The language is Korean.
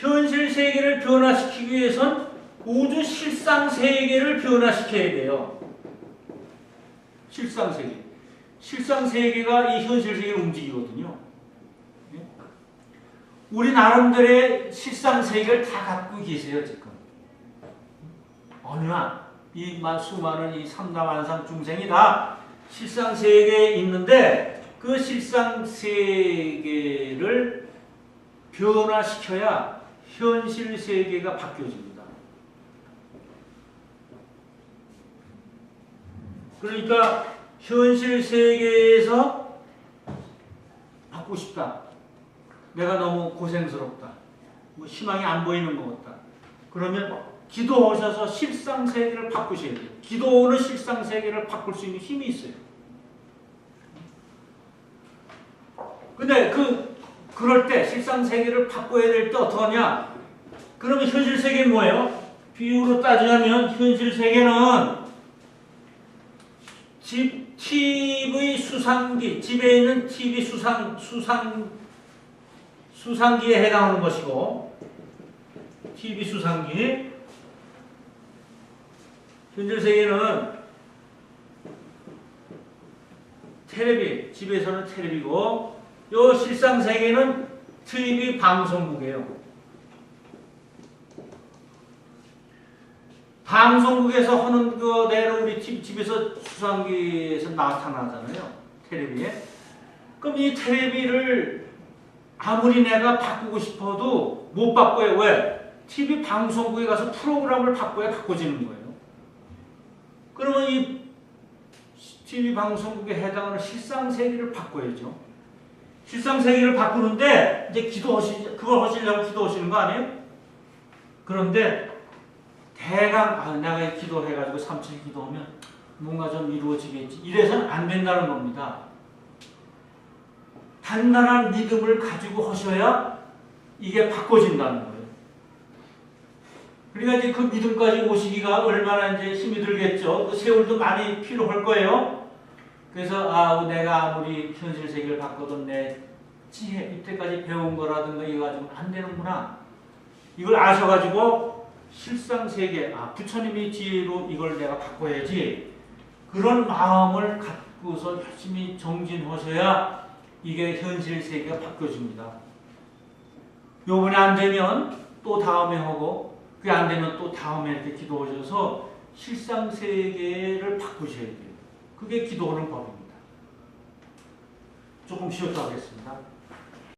현실 세계를 변화시키기 위해선 우주 실상 세계를 변화시켜야 돼요. 실상 세계. 실상 세계가 이 현실 세계를 움직이거든요. 예? 우리 나름대로의 실상 세계를 다 갖고 계세요, 지금. 어느나 이 마- 수많은 이 삼다만상 중생이 다 실상 세계에 있는데 그 실상 세계를 변화시켜야 현실 세계가 바뀌어집니다. 그러니까 현실 세계에서 받고 싶다. 내가 너무 고생스럽다. 뭐 희망이 안 보이는 것 같다. 그러면 기도하셔서 실상 세계를 바꾸셔야 돼요. 기도는 실상 세계를 바꿀 수 있는 힘이 있어요. 근데 그 그럴 때 실상 세계를 바꿔야 될 때 어떡하냐? 그러면 현실 세계는 뭐예요? 비유로 따지자면 현실 세계는 집 TV 수상기 집에 있는 TV 수상 수상 수상기에 해당하는 것이고 TV 수상기 현실 세계는 테레비 집에서는 테레비고 요 실상 세계는 TV 방송국이에요. 방송국에서 하는 그대로 우리 집, 집에서 수상기에서 나타나잖아요. 텔레비에. 그럼 이 텔레비를 아무리 내가 바꾸고 싶어도 못 바꿔요. 왜? TV 방송국에 가서 프로그램을 바꿔야 바꿔지는 거예요. 그러면 이 TV 방송국에 해당하는 실상세계를 바꿔야죠. 실상 세계를 바꾸는데 이제 기도하시, 그걸 하시려고 기도하시는 거 아니에요? 그런데 대강 아, 내가 기도해가지고 삼칠 기도하면 뭔가 좀 이루어지겠지. 이래서는 안 된다는 겁니다. 단단한 믿음을 가지고 하셔야 이게 바꿔진다는 거예요. 그러니까 이제 그 믿음까지 오시기가 얼마나 이제 힘이 들겠죠. 그 세월도 많이 필요할 거예요. 그래서 아 내가 아무리 현실 세계를 바꿔도 내 지혜 이때까지 배운 거라든가 이거 가지고 안 되는구나. 이걸 아셔가지고 실상 세계 아 부처님이 지혜로 이걸 내가 바꿔야지 그런 마음을 갖고서 열심히 정진하셔야 이게 현실 세계가 바뀌어집니다. 요번에 안 되면 또 다음에 하고 그게 안 되면 또 다음에 이렇게 기도하셔서 실상 세계를 바꾸셔야 돼요. 그게 기도하는 법입니다. 조금 쉬었다 하겠습니다.